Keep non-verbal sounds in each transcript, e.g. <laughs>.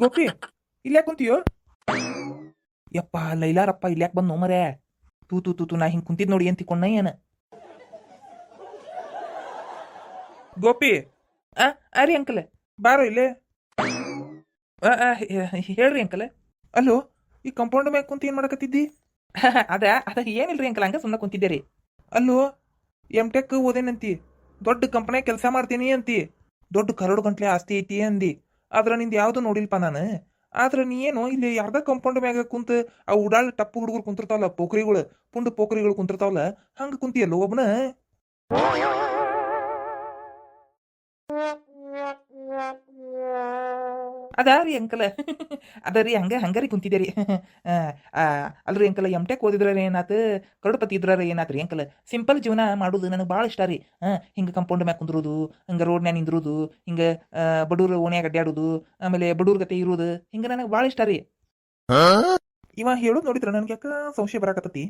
ಗೋಪಿ ಇಲ್ಯಾಕ್ ಕುಂತೀಯೋ? ಯಪ್ಪ, ಲೈಲಾರಪ್ಪ ಇಲ್ಯಾಕ್ ಬಂದು ಮರೆ? ತೂ ತೂ ತೂ ನಾ ಹಿಂಗೆ ಕುಂತಿದ್ ನೋಡಿ ಏನ್ ತಿಕ್ಕೊಂಡ ಏನ? ಗೋಪಿ, ಆ ಆ ರೀ ಅಂಕಲ್ ಬಾರೋ ಇಲ್ಲೇ. ಹೇಳ್ರಿ ಅಂಕಲ್. ಅಲ್ಲೋ ಈ ಕಂಪೌಂಡ್ ಮ್ಯಾಗ ಕುಂತ ಏನ್ ಮಾಡಕತ್ತಿದ್ದಿ? <laughs> ಅದ ಅದ ಏನಿಲ್ರಿ ಅಂಕಲ್, ಹಂಗ ಸುಮ್ಮನೆ ಕುಂತಿದ್ದೆ ರೀ. ಅಲ್ಲೋ ಎಂ ಟೆಕ್ ಓದೇನಂತಿ? ದೊಡ್ಡ ಕಂಪನ್ಯಾಗ ಕೆಲಸ ಮಾಡ್ತೀನಿ ಅಂತಿ. ದೊಡ್ಡ ಕರೋಡ್ ಗಂಟ್ಲೆ ಆಸ್ತಿ ಐತಿ ಅಂದಿ. ಆದ್ರ ನಿಂದ ಯಾವ್ದು ನೋಡಿಲ್ಪ ನಾನು. ಆದ್ರ ನೀ ಏನು ಇಲ್ಲಿ ಯಾರ್ದ ಕಂಪೌಂಡ್ ಮ್ಯಾಗ ಕುಂತ ಆ ಉಡಾಳ್ ಟಪ್ಪು ಹುಡುಗರು ಕುಂತಿರ್ತಾವಲ್ಲ, ಪೋಖ್ರಿಗಳು, ಪುಂಡು ಪೋಖ್ರಿಗಳು ಕುಂತಿರ್ತಾವಲ್ಲ, ಹಂಗ ಕುಂತಿಯಲ್ಲ ಒಬ್ಬನ ಅದಾ ರೀ ಅಂಕಲ. ಅದ ರೀ ಹಂಗ ಹಂಗಾರಿ ಕುಂತಿದ್ದೆ ರೀ <laughs> ಅಲ್ರಿ ಅಂಕಲ್ ಎಂ ಟೆಕ್ ಓದಿದ್ರ ಏನಾತು ಕರೋಡ್ಪತಿ ಇದ್ರ ಏನಾತ್ರಿ ಅಂಕಲ್. ಸಿಂಪಲ್ ಜೀವನ ಮಾಡೋದು ನನಗೆ ಭಾಳ ಇಷ್ಟ ರೀ. ಹಿಂಗೆ ಕಂಪೌಂಡ್ ಮ್ಯಾಗ ಕುಂದ್ರೋದು ಹಿಂಗೆ ರೋಡ್ನ್ಯಾಗ ನಿಂದ್ರೋದು ಹಿಂಗೆ ಬಡೂರು ಓಣ್ಯಾಗ ಅಡ್ಡಾಡೋದು ಆಮೇಲೆ ಬಡೂರ್ ಗತೆ ಇರೋದು ಹಿಂಗ ನನಗೆ ಭಾಳ ಇಷ್ಟ ರೀ. ಇವ ಹೇಳೋದು ನೋಡಿದ್ರ ನನಗೆ ಯಾಕ ಸಂಶಯ ಬರಾಕತ್ತತಿ?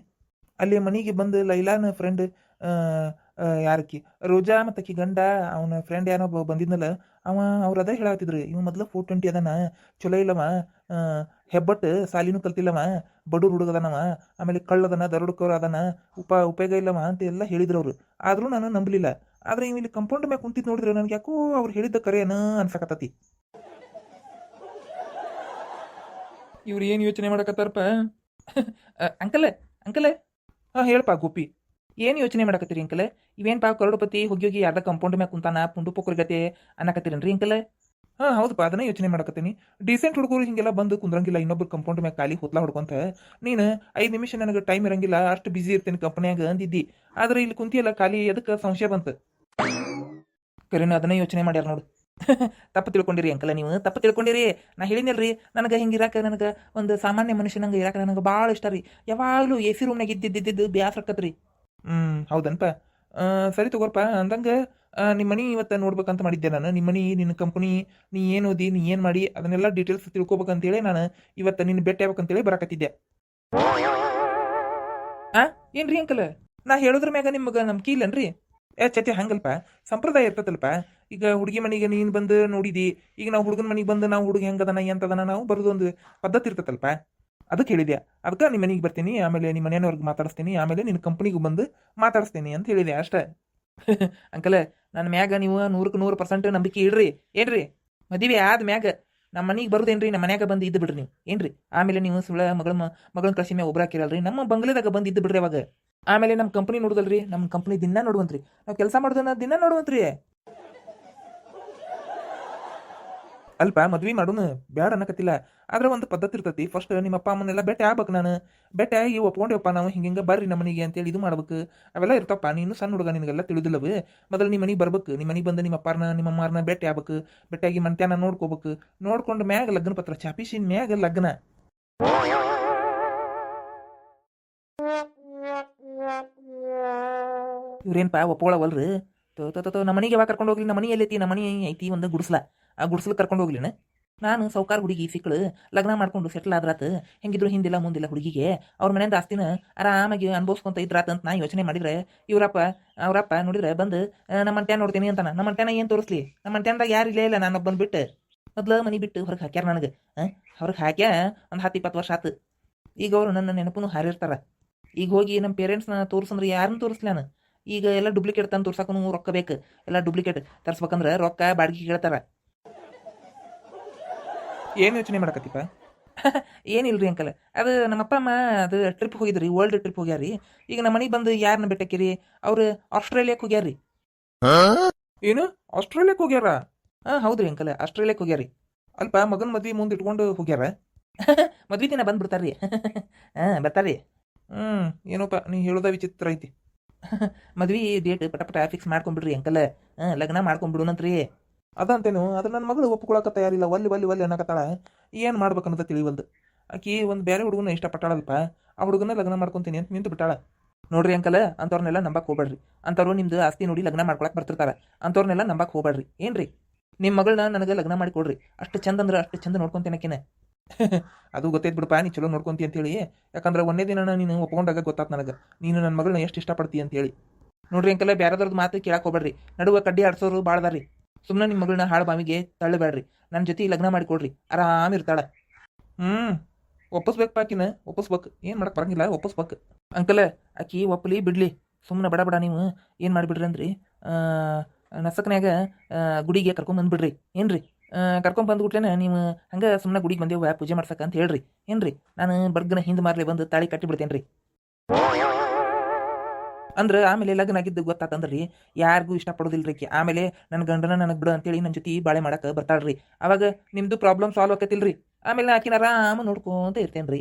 ಅಲ್ಲಿ ಮನೆಗೆ ಬಂದು ಲೈಲಾನ ಫ್ರೆಂಡ್ ಯಾರಕ್ಕಿ ರೋಜಾ ಮತ್ತಕ್ಕಿ ಗಂಡ ಅವನ ಫ್ರೆಂಡ್ ಯಾರೋ ಬಂದಿದ್ನಲ್ಲ ಅವ ಅವ್ರು ಅದ ಹೇಳತ್ತಿದ್ರು ಇವ ಮೊದ್ಲು ಫೋರ್ ಟ್ವೆಂಟಿ ಅದಾನ ಚಲೋ ಇಲ್ಲವ ಹೆಬ್ಬಟ್ಟು ಸಾಲಿನೂ ಕಲ್ತಿಲ್ಲವ ಬಡೂರು ಹುಡುಗ ಅದಾನವ ಆಮೇಲೆ ಕಳ್ಳದನ ದರೋಡ್ಕೋರ್ ಅದಾನ ಉಪ ಉಪಯೋಗ ಇಲ್ಲವ ಅಂತ ಎಲ್ಲ ಹೇಳಿದ್ರು ಅವರು. ಆದರೂ ನಾನು ನಂಬಲಿಲ್ಲ. ಆದ್ರೆ ಇವ್ ಇಲ್ಲಿ ಕಂಪೌಂಡ್ ಮ್ಯಾಗ ಕುಂತಿದ್ ನೋಡಿದ್ರೆ ನನಗೆ ಯಾಕೋ ಅವ್ರು ಹೇಳಿದ್ದ ಕರೆಯನ ಅನ್ಸಕತ್ತತಿ. ಇವ್ರು ಏನು ಯೋಚನೆ ಮಾಡಕತ್ತಾರಪ್ಪ? <laughs> ಅಂಕಲೆ ಅಂಕಲೆ. ಹಾಂ ಹೇಳಪ್ಪ ಗೋಪಿ. ಏನು ಯೋಚನೆ ಮಾಡಕತ್ತೀರಿ ಅಂಕಲ್? ಇವೇನ್ಪಾ ಕರೋಡಪತಿ ಹೋಗಿ ಹೋಗಿ ಯಾರ್ದ ಕಂಪೌಂಡ್ ಮ್ಯಾಗ ಕುಂತಾನ, ಪುಂಡು ಪೋಕರ್ ಗತೆ ಅನ್ನಕತ್ತೀರೇನ್ರಿ ಅಂಕಲ್? ಹಾಂ ಹೌದಪ್ಪ ಅದನ್ನ ಯೋಚನೆ ಮಾಡಕತ್ತೀನಿ. ಡೀಸೆಂಟ್ ಹುಡುಗರು ಹಿಂಗೆಲ್ಲ ಬಂದು ಕುಂದ್ರಂಗಿಲ್ಲ, ಇನ್ನೊಬ್ರು ಕಂಪೌಂಡ್ ಮ್ಯಾಗ ಖಾಲಿ ಹೊತ್ಲಾ ಹೊಡ್ಕೊಂತ. ನೀನು ಐದು ನಿಮಿಷ ನನಗೆ ಟೈಮ್ ಇರಂಗಿಲ್ಲ, ಅಷ್ಟು ಬಿಸಿ ಇರ್ತೀನಿ ಕಂಪನ್ಯಾಗ ಅಂದಿದ್ದಿ. ಆದ್ರೆ ಇಲ್ಲಿ ಕುಂತಿಯಲ್ಲ ಖಾಲಿ ಅದಕ್ಕೆ ಸಂಶಯ ಬಂತು? ಕರೆನ, ಅದನ್ನೇ ಯೋಚನೆ ಮಾಡ್ಯಾರ ನೋಡು. <laughs> ತಪ್ಪು ತಿಳ್ಕೊಂಡಿರಿ ಅಂಕಲ, ನೀವು ತಪ್ಪು ತಿಳ್ಕೊಂಡಿರಿ. ನಾ ಹೇಳಿದ್ನಲ್ರಿ, ನನಗೆ ಹಿಂಗೆ ಇರಾಕ, ನನಗೆ ಒಂದು ಸಾಮಾನ್ಯ ಮನುಷ್ಯನಂಗೆ ಇರಾಕ, ನನಗೆ ಭಾಳ ಇಷ್ಟ ರೀ. ಯಾವಾಗಲೂ ಎ ಸಿ ರೂಮ್ನಾಗ ಇದ್ದಿದ್ದಿದ್ದು ಬ್ಯಾಸ್ ಆಕತ್ರಿ ಹ್ಞೂ ಹೌದನ್ಪ. ಸರಿ ತಗೋರ್ಪ ಅಂದಂಗೆ ನಿಮ್ಮ ಮನಿ ಇವತ್ತು ನೋಡ್ಬೇಕಂತ ಮಾಡಿದ್ದೆ ನಾನು. ನಿಮ್ಮ ಮನಿ ನಿನ್ನ ಕಂಪ್ನಿ ನೀ ಏನು ಓದಿ, ನೀ ಏನು ಮಾಡಿ, ಅದನ್ನೆಲ್ಲ ಡೀಟೇಲ್ಸ್ ತಿಳ್ಕೊಬೇಕಂತೇಳಿ ನಾನು ಇವತ್ತು ನಿನ್ನ ಭೇಟಿ ಆಗ್ಬೇಕಂತೇಳಿ ಬರಾಕತ್ತಿದ್ದೆ. ಹಾಂ ಏನ್ರಿ ಅಂಕಲ್? ನಾ ಹೇಳೋದ್ರ ಮ್ಯಾಗ ನಿಮ್ಗೆ ನಂಬಿಕೆ ಇಲ್ಲನ್ರಿ ಏ, ಚತಿ, ಹಂಗಲ್ಪ. ಸಂಪ್ರದಾಯ ಇರ್ತದಲ್ಪ ಈಗ ಹುಡುಗಿ ಮನೆಗೆ ನೀನು ಬಂದು ನೋಡಿದಿ. ಈಗ ನಾವು ಹುಡುಗನ ಮನೆಗೆ ಬಂದು ನಾವು ಹುಡುಗ ಹೆಂಗದನ, ಎಂತದನ, ನಾವು ಬರೋದು ಒಂದು ಪದ್ಧತಿ ಇರ್ತದಲ್ಪ ಅದಕ್ಕೆ ಹೇಳಿದೆ ಅದಕ್ಕೆ ನಿಮ್ಮ ಮನೆಗೆ ಬರ್ತೀನಿ, ಆಮೇಲೆ ನಿಮ್ಮ ಮನೆಯವ್ರಿಗೆ ಮಾತಾಡಿಸ್ತೀನಿ, ಆಮೇಲೆ ನಿನ್ನ ಕಂಪ್ನಿಗೂ ಬಂದು ಮಾತಾಡಿಸ್ತೀನಿ ಅಂತ ಹೇಳಿದೆ ಅಷ್ಟೇ. <laughs> ಅಂಕಲ್ ನನ್ನ ಮ್ಯಾಗ ನೀವು ನೂರಕ್ಕೆ ನೂರು ಪರ್ಸೆಂಟ್ ನಂಬಿಕೆ ಇಡ್ರಿ. ಏನ್ರಿ? ಮದುವೆ ಆದ ಮ್ಯಾಗ ನಮ್ಮ ಮನೆಗೆ ಬರೋದೇನ್ರಿ? ನಮ್ಮ ಮನ್ಯಾಗ ಬಂದು ಇದ್ದು ಬಿಡ್ರಿ ನೀವು. ಏನ್ರಿ? ಆಮೇಲೆ ನೀವು ಸುಳ್ಳ ಮಗಳ ಮಗಳನ್ನ ಕಳಿಸಿ ಮ್ಯಾಗ ಒಬ್ಬರಾಕಿರಲ್ರಿ ನಮ್ಮ ಬಂಗ್ಲೆದಾಗ ಬಂದು ಇದ್ದು ಬಿಡ್ರಿ ಅವಾಗ. ಆಮೇಲೆ ನಮ್ಮ ಕಂಪ್ನಿ ನೋಡುದಲ್ರಿ? ನಮ್ಮ ಕಂಪ್ನಿ ದಿನ ನೋಡುವಂತ್ರಿ. ನಾವು ಕೆಲಸ ಮಾಡೋದನ್ನ ದಿನ ನೋಡುವಂತ್ರಿ. ಅಲ್ಪ ಮದ್ವಿ ಮಾಡೋನು ಬ್ಯಾಡ ಅನ್ನಕತ್ತಿಲ್ಲ. ಆದ್ರೆ ಒಂದು ಪದ್ಧತಿ ಇರ್ತೈತಿ. ಫಸ್ಟ್ ನಿಮ್ಮ ಅಪ್ಪ ಅಮ್ಮನೆಲ್ಲ ಬೆಟ್ಟೆ ಆಗ್ಬೇಕು ನಾನು. ಬೆಟ್ಟೆ ಈ ಒಪ್ಕೊಂಡೇವಪ್ಪ ನಾವು ಹಿಂಗೆ ಬರ್ರಿ ನಮ್ಮ ಮನೆಗೆ ಅಂತೇಳಿ ಇದು ಮಾಡ್ಬೇಕು. ಅವೆಲ್ಲ ಇರ್ತಪ್ಪ. ನೀನು ಸಣ್ಣ ಹುಡುಗ ನಿನಗೆಲ್ಲ ತಿಳಿದಿಲ್ಲವು. ಮೊದಲು ನಿಮ್ಮ ಮನೆಗೆ ಬರ್ಬೇಕು. ನಿಮ್ಮ ಮನೆಗೆ ಬಂದು ನಿಮ್ಮ ಅಪ್ಪಾರನ, ನಿಮ್ಮ ಅಮ್ಮಾರನ್ನ ಭೇಟಿ ಆಗ್ಬೇಕು. ಭೇಟಿಯಾಗಿ ಮಂತ್ಯಾನ ನೋಡ್ಕೋಬೇಕು. ನೋಡ್ಕೊಂಡು ಮ್ಯಾಗ ಲಗ್ನ ಪತ್ರ ಚಾಪಿಸಿನ ಮ್ಯಾಗ ಲಗ್ನ. ಇವ್ರೇನ್ಪಾ ಒಪ್ಪೋಳವಲ್ರಿ ತೋ ತೋ ನಮ್ಮ ಮನೆಗೆ ಯಾವಾಗ ಕರ್ಕೊಂಡು ಹೋಗ್ಲಿ. ನಮ್ಮ ಮನೆ ಎಲ್ಲೈತಿ ನಮ್ಮ ಮನೆ ಐತಿ. ಒಂದು ಗುಡಿಸ್ಲ. ಆ ಗುಡ್ಸಲು ಕರ್ಕೊಂಡು ಹೋಗ್ಲಿನ? ನಾನು ಸೌಕಾರ ಹುಡುಗಿ ಸಿಕ್ಕಳು, ಲಗ್ನ ಮಾಡ್ಕೊಂಡು ಸೆಟ್ಲ್ ಆದ್ರಾತ, ಹೆಂಗಿದ್ರು ಹಿಂದಿಲ್ಲ ಮುಂದಿಲ್ಲ ಹುಡುಗಿಗೆ, ಅವ್ರ ಮನೆಯಿಂದ ಆಸ್ತಿನ ಆರಾಮಾಗಿ ಅನುಭವಿಸ್ಕೊಂತ ಇದ್ರಾತ ಅಂತ ನಾ ಯೋಚನೆ ಮಾಡಿದ್ರೆ, ಇವರಪ್ಪ, ಅವ್ರಪ್ಪ ನೋಡಿದ್ರೆ ಬಂದು ನಮ್ಮ ನೋಡ್ತೀನಿ ಅಂತಾನ, ನಮ್ಮ ಅಂಟ್ಯಾನ ಏನು ತೋರಿಸ್ಲಿ? ನಮ್ಮ ಯಾರು ಇಲ್ಲೇ ಇಲ್ಲ ನಾನು ಬಂದು ಬಿಟ್ಟು. ಮೊದ್ಲು ಮನೆ ಬಿಟ್ಟು ಹೊರಗೆ ಹಾಕ್ಯಾರ ನನಗೆ ಹೊರಗೆ ಹಾಕ್ಯಾ, ಒಂದು ಹತ್ತು ಇಪ್ಪತ್ತು ವರ್ಷ ಆತು. ಈಗ ಅವರು ನನ್ನ ನೆನಪನ್ನು ಹಾರಿರ್ತಾರ. ಈಗ ಹೋಗಿ ನಮ್ಮ ಪೇರೆಂಟ್ಸ್ನ ತೋರಿಸಂದ್ರೆ ಯಾರನ್ನು ತೋರಿಸ್ಲಿ ನಾನು. ಈಗ ಎಲ್ಲ ಡುಪ್ಲಿಕೇಟ್ ತಂದು ತೋರ್ಸಕ್ಕೂ ರೊಕ್ಕ ಬೇಕು. ಎಲ್ಲ ಡುಪ್ಲಿಕೇಟ್ ತರ್ಸ್ಬೇಕಂದ್ರೆ ರೊಕ್ಕ, ಬಾಡಿಗೆ ಕೇಳ್ತಾರ. ಏನು ಯೋಚನೆ ಮಾಡಕತ್ತಿಪ್ಪ <laughs> ಏನಿಲ್ರಿ ಅಂಕಲ್ ಅದು ನಮ್ಮಪ್ಪ ಅಮ್ಮ ಅದು ಟ್ರಿಪ್ ಹೋಗಿದ್ರಿ ವರ್ಲ್ಡ್ ಟ್ರಿಪ್ ಹೋಗ್ಯಾರಿ. ಈಗ ನಮ್ಮ ಮನೆಗೆ ಬಂದು ಯಾರನ್ನ ಬೆಟ್ಟಕ್ಕಿರಿ ಅವ್ರು ಆಸ್ಟ್ರೇಲಿಯಾಕ್ಕೆ ಹೋಗ್ಯಾರಿ ಏನು? ಆಸ್ಟ್ರೇಲಿಯಾಕ್ಕೆ ಹೋಗ್ಯಾರ? ಹಾಂ ಹೌದ್ರಿ ಅಂಕಲ್ ಆಸ್ಟ್ರೇಲಿಯಾಕ್ಕೆ ಹೋಗ್ಯಾರಿ ಅಲ್ಪ ಮಗನ ಮದ್ವಿ ಮುಂದೆ ಇಟ್ಕೊಂಡು ಹೋಗ್ಯಾರ? <laughs> ಮದ್ವಿ ದಿನ ಬಂದ್ಬಿಡ್ತಾರ್ರಿ <laughs> ಹಾಂ ಬರ್ತಾರ್ರಿ. ಹ್ಞೂ ಏನೋಪ್ಪ ನೀ ಹೇಳೋದ ವಿಚಿತ್ರ ಐತಿ. ಮದ್ವೆ ಡೇಟ್ ಪಟ ಪಟ ಫಿಕ್ಸ್ ಮಾಡ್ಕೊಂಬಿಡ್ರಿ ಅಂಕಲ್. ಹಾಂ ಲಗ್ನ ಮಾಡ್ಕೊಂಡ್ಬಿಡುನಂತ್ರಿ ಅದಂತೇನು? ಅದು ನನ್ನ ಮಗಳು ಒಪ್ಕೊಳಕ ತಯಾರಿಲ್ಲ. ಒಲ್ಲಿ ಒಲ್ಲಿ ಒಲ್ಲಿ ಅನ್ನಕತ್ತಾಳ. ಏನು ಮಾಡ್ಬೇಕನ್ನೋದ ತಿಳಿವಲ್ದು. ಆಕಿ ಒಂದು ಬೇರೆ ಹುಡುಗನ ಇಷ್ಟಪಟ್ಟಾಳಲ್ಪ ಆ ಹುಡುಗನ ಲಗ್ನ ಮಾಡ್ಕೊತೀನಿ ಅಂತ ನಿಂತು ಬಿಟ್ಟಾಳ. ನೋಡ್ರಿ ಅಂಕಲ್, ಅಂಥವ್ರನ್ನೆಲ್ಲ ನಂಬಕ್ ಹೋಗ್ಬೇಡ್ರಿ. ಅಂಥವ್ರು ನಿಮ್ದು ಆಸ್ತಿ ನೋಡಿ ಲಗ್ನ ಮಾಡ್ಕೊಳಕ್ಕೆ ಬರ್ತಿರ್ತಾರೆ. ಅಂಥವ್ರನ್ನೆಲ್ಲ ನಂಬಕ್ ಹೋಗ್ಬೇಡ್ರಿ. ಏನ್ರಿ? ನಿಮ್ಮ ಮಗಳನ್ನ ನನಗೆ ಲಗ್ನ ಮಾಡಿ ಕೊಡ್ರಿ. ಅಷ್ಟು ಚಂದ ಅಂದ್ರೆ ಅಷ್ಟು ಚಂದ ನೋಡ್ಕೊಂತೇನಕಿನ <laughs> ಅದು ಗೊತ್ತೈತ್ ಬಿಡಪ್ಪ, ನೀ ಚಲೋ ನೋಡ್ಕೊಂತಿ ಅಂತೇಳಿ. ಯಾಕಂದ್ರೆ ಒಂದೇ ದಿನ ನೀನು ಒಪ್ಕೊಂಡಾಗ ಗೊತ್ತಾತ್ ನನಗೆ. ನೀನು ನನ್ನ ಮಗಳನ್ನ ಎಷ್ಟು ಇಷ್ಟಪಡ್ತೀಯ ಅಂತೇಳಿ. ನೋಡ್ರಿ ಅಂಕಲ್ಲ ಬೇರೆದವ್ರದ್ದು ಮಾತು ಕೇಳಕ್ ಹೋಗ್ಬೇಡ್ರಿ. ನಡುವೆ ಕಡ್ಡಿ ಆಡ್ಸೋರು ಭಾಳದಾರಿ ಸುಮ್ಮನೆ ನಿಮ್ಮ ಮಗಳನ್ನ ಹಾಳು ಬಾವಿಗೆ ತಳ್ಳಬೇಡ್ರಿ ನನ್ನ ಜೊತೆ ಲಗ್ನ ಮಾಡಿಕೊಡ್ರಿ ಆರಾಮ್ ಇರ್ತಾಳ. ಹ್ಞೂ ಒಪ್ಪಿಸ್ಬೇಕು ಪಾಕಿನ. ಒಪ್ಪಿಸ್ಬೇಕು. ಏನು ಮಾಡಕ್ಕೆ ಬರಂಗಿಲ್ಲ. ಒಪ್ಪಿಸ್ಬೇಕು. ಅಂಕಲ್ ಅಕ್ಕಿ ಒಪ್ಪಲಿ ಬಿಡ್ಲಿ. ಸುಮ್ಮನೆ ಬಡ ಬಡ ನೀವು. ಏನು ಮಾಡಿಬಿಡ್ರಿ ಅಂದ್ರಿ? ನಸಕ್ನ್ಯಾಗ ಗುಡಿಗೆ ಕರ್ಕೊಂಬಂದ್ಬಿಡ್ರಿ ಏನ್ರಿ? ಕರ್ಕೊಂಡ್ ಬಂದ್ಬಿಟ್ಲೇನೆ ನೀವು ಹಂಗೆ ಸುಮ್ಮನೆ ಗುಡಿಗೆ ಬಂದೇವ ಪೂಜೆ ಮಾಡ್ಸಕ್ಕ ಅಂತ ಹೇಳ್ರಿ. ಏನ್ರಿ? ನಾನು ಬರ್ಗನ ಹಿಂದೆ ಮಾರ್ಲಿ ಬಂದು ತಾಳಿ ಕಟ್ಟಿ ಬಿಡ್ತೇನ್ರಿ ಅಂದ್ರೆ ಆಮೇಲೆ ಲಗ್ನ ಆಗಿದ್ದು ಗೊತ್ತಾತಂದ್ರಿ, ಯಾರಿಗೂ ಇಷ್ಟಪಡೋದಿಲ್ಲ ರೀ ಆಮೇಲೆ ನನ್ನ ಗಂಡನ ನನಗೆ ಬಿಡು ಅಂತೇಳಿ ನನ್ನ ಜೊತೆ ಬಾಳೆ ಮಾಡಕ್ಕೆ ಬರ್ತಾಳ್ರಿ. ಅವಾಗ ನಿಮ್ದು ಪ್ರಾಬ್ಲಮ್ ಸಾಲ್ವ್ ಆಕತಿಲ್ರಿ. ಆಮೇಲೆ ಆಕಿನ ಆರಾಮ ನೋಡ್ಕೊಂತ ಇರ್ತೇನ್ರಿ.